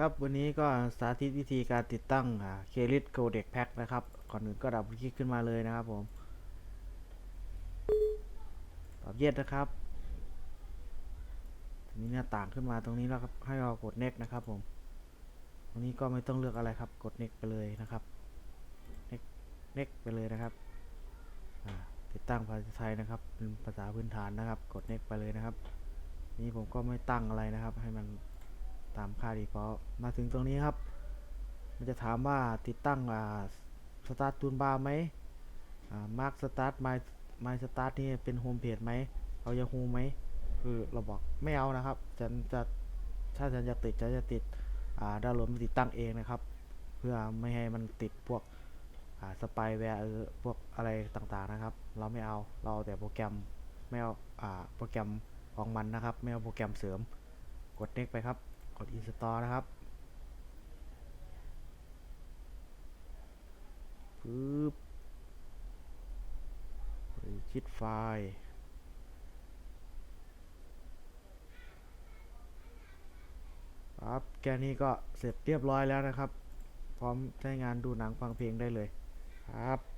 ครับวันนี้ก็สาธิตวิธีการติดตั้งเคลิสโกเด็กแพ็คนะครับ ก่อนอื่นก็ดับคลิกขึ้นมาเลยนะครับผมตอบเย็ดนะครับทีนี้หน้าต่างขึ้นมาตรงนี้แล้วครับให้เรากด next นะครับผมตรงนี้ก็ไม่ต้องเลือกอะไรครับ กด next ไปเลยนะครับ next next ไปเลยนะครับติดตั้งภาษาไทยนะครับ เป็นภาษาพื้นฐานนะครับ กด next ไปเลยนะครับ นี่ผมก็ไม่ตั้งอะไรนะครับ ให้มัน ตามค่า default มาถึงตรงนี้ครับ มันจะถามว่าติดตั้งอ่า start toolbar ไหมอ่า mark start my my start นี่เป็นโฮมเพจไหมเอา Yahoo ไหมคือเราบอกไม่เอานะครับฉันจะถ้าฉันจะติดฉันจะติดอ่าดาวน์โหลดมาติดตั้งเองนะครับ เพื่อไม่ให้มันติดพวกสปายแวร์เออพวกอะไรต่างๆนะครับ เราไม่เอาเราเอาแต่โปรแกรมไม่เอาอโปรแกรมของมันนะครับ ไม่เอาโปรแกรมเสริมกด next ไปครับ กด install นะครับปึ๊บชิดไฟล์ครับแค่นี้ก็เสร็จเรียบร้อยแล้วนะครับ พร้อมใช้งานดูหนังฟังเพลงได้เลยครับ